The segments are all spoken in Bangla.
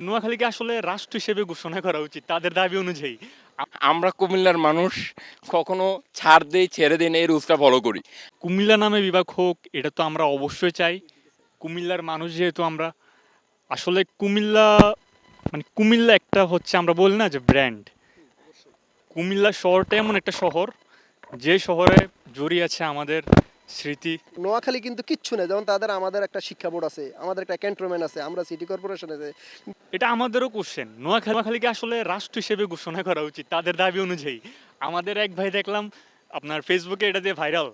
নোয়াখালীকে আসলে রাষ্ট্র হিসেবে ঘোষণা করা উচিত তাদের দাবি অনুযায়ী। আমরা কুমিল্লার মানুষ কখনো ছাড় দেই ছেড়ে দিন এই রুলসটা ফলো করি। কুমিল্লা নামে বিভাগ হোক এটা তো আমরা অবশ্যই চাই। কুমিল্লার মানুষ যেহেতু আমরা আসলে কুমিল্লা মানে কুমিল্লা একটা হচ্ছে আমরা বলি না যে ব্র্যান্ড কুমিল্লা শহরটা এমন একটা শহর যে শহরে জড়িয়ে আছে আমাদের স্মৃতি। নোয়াখালী কিন্তু কিচ্ছু নেই যেমন তাদের আমাদের একটা শিক্ষা বোর্ড আছে আমাদের একটা ক্যান্টনমেন্ট আছে আমরা সিটি কর্পোরেশন আছে এটা আমাদেরও কোশ্চেন নোয়াখালী নোয়াখালীকে আসলে রাষ্ট্র হিসেবে ঘোষণা করা উচিত তাদের দাবি অনুযায়ী। আমাদের এক ভাই দেখলাম আপনার ফেসবুকে এটা দিয়ে ভাইরাল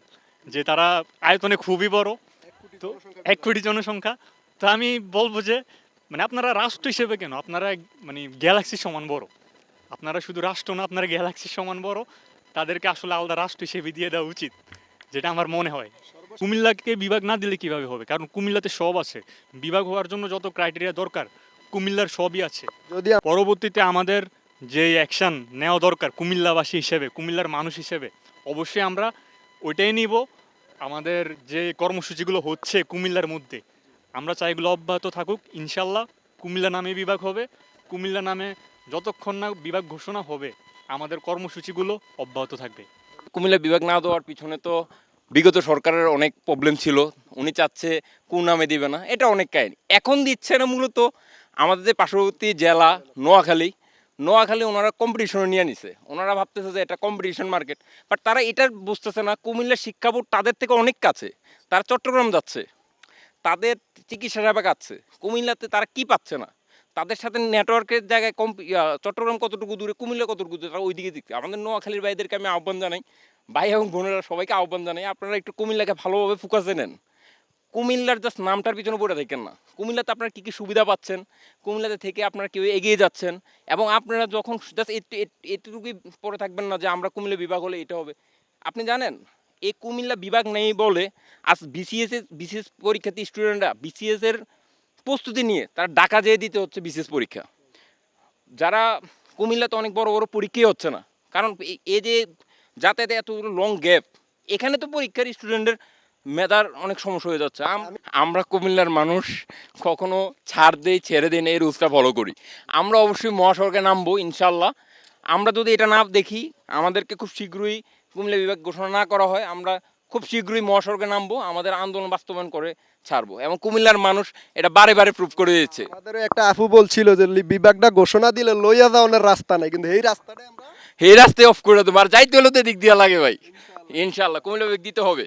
যে তারা আয়তনে খুবই বড় তো এক কোটি জনসংখ্যা। তো আমি বলব যে মানে আপনারা রাষ্ট্র হিসেবে কেন? আপনারা মানে গ্যালাক্সি সমান বড়। আপনারা শুধু রাষ্ট্র না আপনারা গ্যালাক্সি সমান বড়। তাদেরকে আসলে আলাদা রাষ্ট্র হিসেবে দিয়ে দেওয়া উচিত। যেটা আমার মনে হয়। কুমিল্লাকে বিভাগ না দিলে কীভাবে হবে? কারণ কুমিল্লাতে সব আছে। বিভাগ হওয়ার জন্য যত ক্রাইটেরিয়া দরকার কুমিল্লার সবই আছে। যদি পরবর্তীতে আমাদের যে অ্যাকশন নেওয়া দরকার কুমিল্লাবাসী হিসেবে কুমিল্লার মানুষ হিসেবে অবশ্যই আমরা ওইটাই নিব। আমাদের যে কর্মসূচিগুলো হচ্ছে কুমিল্লার মধ্যে আমরা চাই এগুলো অব্যাহত থাকুক। ইনশাল্লাহ কুমিল্লা নামে বিভাগ হবে। কুমিল্লা নামে যতক্ষণ না বিভাগ ঘোষণা হবে আমাদের কর্মসূচিগুলো অব্যাহত থাকবে। কুমিল্লা বিভাগ না দেওয়ার পিছনে তো বিগত সরকারের অনেক প্রবলেম ছিল। উনি চাচ্ছে কোন নামে দিবে না, এটা অনেক কাহিনী। এখন দিচ্ছে না মূলত আমাদের যে পার্শ্ববর্তী জেলা নোয়াখালী। নোয়াখালী ওনারা কম্পিটিশনে নিয়ে নিছে। ওনারা ভাবতেছে যে এটা কম্পিটিশন মার্কেট বাট তারা এটা বুঝতেছে না। কুমিল্লা শিক্ষা বোর্ড তাদের থেকে অনেক কাছে। তারা চট্টগ্রাম যাচ্ছে। তাদের চিকিৎসা সেবা কাচ্ছে কুমিল্লাতে তারা কি পাচ্ছে না? তাদের সাথে নেটওয়ার্কের জায়গায় কম চট্টগ্রাম কতটুকু দূরে, কুমিল্লা কতটুকু দূরে, তারা ওইদিকে দিচ্ছে আমাদের নোয়াখালীর ভাইদেরকে আমি আহ্বান জানাই। ভাই এবং বোনেরা সবাইকে আহ্বান জানাই, আপনারা একটু কুমিল্লাকে ভালোভাবে ফোকাসে নেন। কুমিল্লার জাস্ট নামটার পিছনে পড়ে থাকেন না। কুমিল্লাতে আপনারা কী কী সুবিধা পাচ্ছেন? কুমিল্লাতে থেকে আপনারা কেউ এগিয়ে যাচ্ছেন? এবং আপনারা যখন জাস্ট এটুকুই পড়ে থাকবেন না যে আমরা কুমিল্লা বিভাগ হলে এটা হবে। আপনি জানেন, এই কুমিল্লা বিভাগ নেই বলে আজ বিসিএস বিসিএস পরীক্ষার্থী স্টুডেন্টরা বিসিএস এর প্রস্তুতি নিয়ে তারা ঢাকা যেয়ে দিতে হচ্ছে বিশেষ পরীক্ষা। যারা কুমিল্লাতে অনেক বড় বড় পরীক্ষাই হচ্ছে না। কারণ এ- যে যাতায়াতে এত লং গ্যাপ এখানে তো পরীক্ষার স্টুডেন্টের মেধার অনেক সমস্যা হয়ে যাচ্ছে। আমরা কুমিল্লার মানুষ কখনো ছাড় দেই, ছেড়ে দিন এই রুলসটা ফলো করি। আমরা অবশ্যই মহাসড়কে নামবো ইনশাল্লাহ আমরা যদি এটা না দেখি, আমাদেরকে খুব শীঘ্রই কুমিল্লা বিভাগ ঘোষণা না করা হয়, আমরা খুব শীঘ্রই মহাসড়কে নামবো আমাদের আন্দোলন বাস্তবায়ন করে ছাড়বো এবং কুমিল্লার মানুষ এটা বারে বারে প্রুভ করে দিচ্ছে আমাদেরও একটা আফু বলছিল যে বিভাগটা ঘোষণা দিলে লইয়া যাওয়ার রাস্তা নাই। কিন্তু এই রাস্তাটা আমরা এই রাস্তায় অফ করে দেবো আর যাইতে হলে তো দিক দিয়া লাগে ভাই। ইনশাল্লাহ কুমিল্লা দিতে হবে।